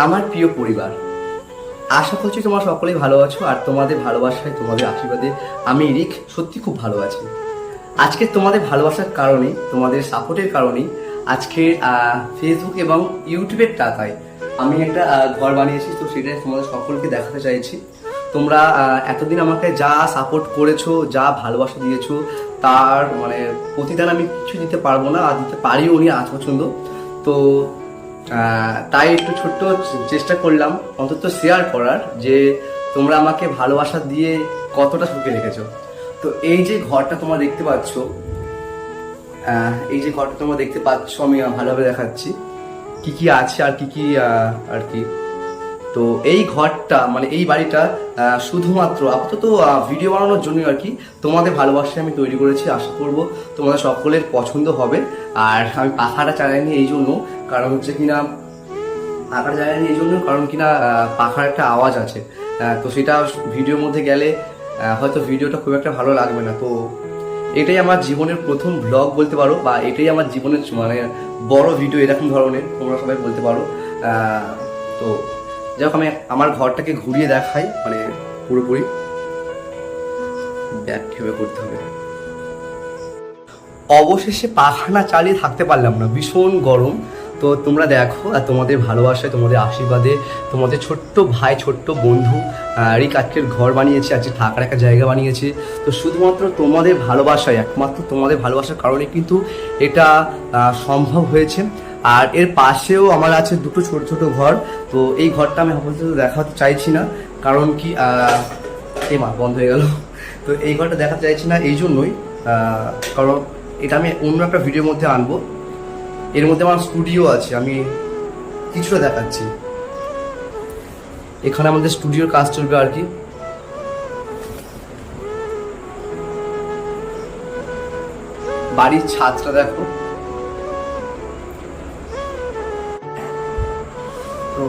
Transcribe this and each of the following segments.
আমার প্রিয় পরিবার, আশা করছি তোমরা সকলেই ভালো আছো আর তোমাদের ভালোবাসায় তোমাদের আশীর্বাদে আমি রিক সত্যি খুব ভালো আছি। আজকে তোমাদের ভালোবাসার কারণে, তোমাদের সাপোর্টের কারণেই আজকে ফেসবুক এবং ইউটিউবের টাকায় আমি একটা ঘর বানিয়েছি, তো সেটাই তোমাদের সকলকে দেখাতে চাইছি। তোমরা এতদিন আমাকে যা সাপোর্ট করেছ, যা ভালোবাসা দিয়েছ, তার মানে প্রতিদান আমি কিছু দিতে পারব না, আর দিতে পারিও নি আজ পর্যন্ত। তো তাই একটু ছোট্ট চেষ্টা করলাম, অন্তত শেয়ার করার যে তোমরা আমাকে ভালোবাসা দিয়ে কতটা সুখে রেখেছো। তো এই যে ঘরটা তোমরা দেখতে পাচ্ছ এই যে ঘরটা তোমরা দেখতে পাচ্ছ, আমি ভালোভাবে দেখাচ্ছি। কি কি আছে আর কি কি আর কি। তো এই ঘরটা মানে এই বাড়িটা শুধুমাত্র আপাতত ভিডিও বানানোর জন্য আর কি তোমাদের ভালোবাসায় আমি তৈরি করেছি, আশা করব তোমাদের সকলের পছন্দ হবে। আর আমি পাখাটা চালাইনি, এই জন্য কারণ হচ্ছে কিনা পাখাটা চালাইনি এই জন্য কারণ কিনা পাখার একটা আওয়াজ আছে। তো সেটা ভিডিওর মধ্যে গেলে হয়তো ভিডিওটা খুব একটা ভালো লাগবে না। তো এটাই আমার জীবনের প্রথম ব্লগ বলতে পারো, বা এটাই আমার জীবনের মানে বড় ভিডিও এরকম ধরনের, তোমরা সবাই বলতে পারো। তো যাই হোক, আমি আমার ঘরটাকে ঘুরিয়ে দেখাই মানে পুরোপুরি। ভেবে করতে হবে। অবশেষে পাখানা চালিয়ে থাকতে পারলাম না, ভীষণ গরম। তো তোমরা দেখো আর তোমাদের ভালোবাসায় তোমাদের আশীর্বাদে তোমাদের ছোট্ট ভাই ছোট্ট বন্ধু আহ, রিক আজকের ঘর বানিয়েছে আজকে থাকার একটা জায়গা বানিয়েছে। তো শুধুমাত্র তোমাদের ভালোবাসায় একমাত্র তোমাদের ভালোবাসার কারণে কিন্তু এটা সম্ভব হয়েছে। আর এর পাশেও আমার আছে দুটো ছোট ছোট ঘর। তো এই ঘরটা আমি আপাতত দেখাতে চাইছি না কারণ কি এই মা বন্ধ হয়ে গেল। তো এই ঘরটা দেখাতে চাইছি না এই জন্যই কারণ এটা আমি অন্য একটা ভিডিওর মধ্যে আনব। এর মধ্যে আমার স্টুডিও আছে, আমি কিছুটা দেখাচ্ছি। এখানে আমাদের স্টুডিওর কাজ চলবে আর কি। বাড়ির ছাদটা দেখো। তো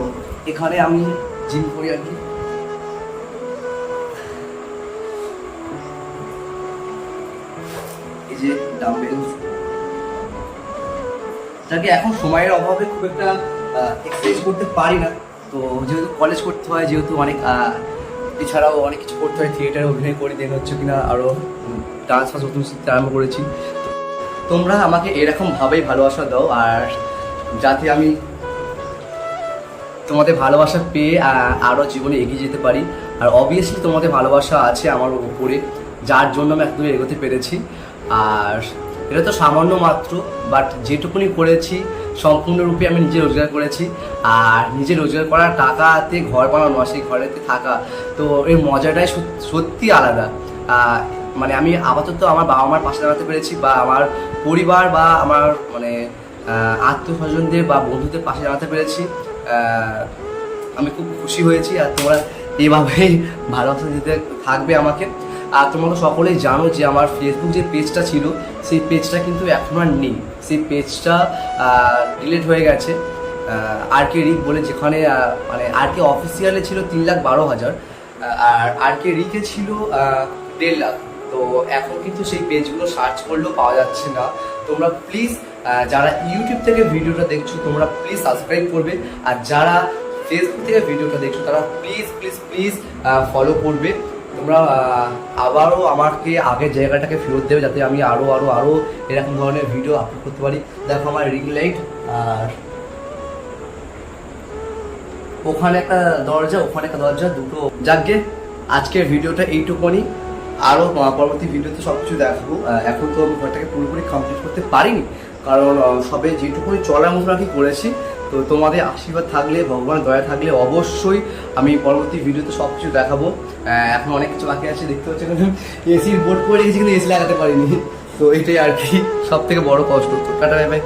এখানে আমি জিম করি আর কি। এই যে ডাম্বেলস যাকে এখন সময়ের অভাবে খুব একটা এক্সারসাইজ করতে পারি না। তো যেহেতু কলেজ করতে হয়, যেহেতু অনেক এছাড়াও অনেক কিছু করতে হয় থিয়েটারে অভিনয় করে দেন হচ্ছে কিনা আরও ডান্স ফান্স নতুন শিখতে আরম্ভ করেছি। তোমরা আমাকে এরকম ভাবেই ভালোবাসা দাও, আর যাতে আমি তোমাদের ভালোবাসা পেয়ে আরও জীবনে এগিয়ে যেতে পারি। আর অবভিয়াসলি তোমাদের ভালোবাসা আছে আমার উপরে, যার জন্য আমি এতদূর এগোতে পেরেছি। আর এটা তো সামান্য মাত্র বাট যেটুকুনি করেছি, সম্পূর্ণরূপে আমি নিজে রোজগার করেছি। আর নিজে রোজগার করার টাকাতে ঘর বানানো সেই ঘরেতে থাকা, তো এর মজাটাই সত- সত্যি আলাদা। মানে আমি আপাতত আমার বাবা মার পাশে দাঁড়াতে পেরেছি, বা আমার পরিবার, বা আমার মানে আত্মীয় স্বজনদের বা বন্ধুদের পাশে দাঁড়াতে পেরেছি। আমি খুব খুশি হয়েছি, আর তোমরা এইভাবেই ভালোবাসা দিতে থাকবে আমাকে। আর তোমরা সকলেই জানো যে আমার ফেসবুক যে পেজটা ছিল, সেই পেজটা কিন্তু এখন আর নেই। সেই পেজটা ডিলিট হয়ে গেছে। আর কে রিক বলে যেখানে মানে আর কে অফিসিয়ালে ছিল তিন লাখ বারো হাজার আর আর কে রিকে ছিল দেড় লাখ। তো এখন কিন্তু সেই পেজগুলো সার্চ করলেও পাওয়া যাচ্ছে না। তোমরা প্লিজ যারা ইউটিউব থেকে ভিডিওটা দেখছ, তোমরা প্লিজ সাবস্ক্রাইব করবে। আর যারা ফেসবুক থেকে ভিডিওটা দেখছ, তারা প্লিজ প্লিজ প্লিজ ফলো করবে। তোমরা আবারও আমাকে আগের জায়গাটাকে ফেরত দেবে যাতে আমি আরও আরও আরও এরকম ধরনের ভিডিও আপলোড করতে পারি। দেখো আমার রিং লাইট আর ওখানে একটা দরজা, ওখানে একটা দরজা, দুটো। যাকে আজকের ভিডিওটা এইটুকুনি। আরও পরবর্তী ভিডিওতে সব কিছু দেখাবো এখন তো আমি ঘরটাকে পুরোপুরি কমপ্লিট করতে পারিনি। কারণ সবে যেটুকুনি চলার মতো আর কি করেছি তো তোমাদের আশীর্বাদ থাকলে ভগবান দয়া থাকলে অবশ্যই আমি পরবর্তী ভিডিওতে সব কিছু দেখাবো এখন অনেক কিছু বাকি আছে, দেখতে পাচ্ছি কিন্তু এসির বোর্ড করে রেখেছি কিন্তু এসি লাগাতে পারিনি। তো এটাই আর কি সব থেকে বড় কষ্ট। Tata bye bye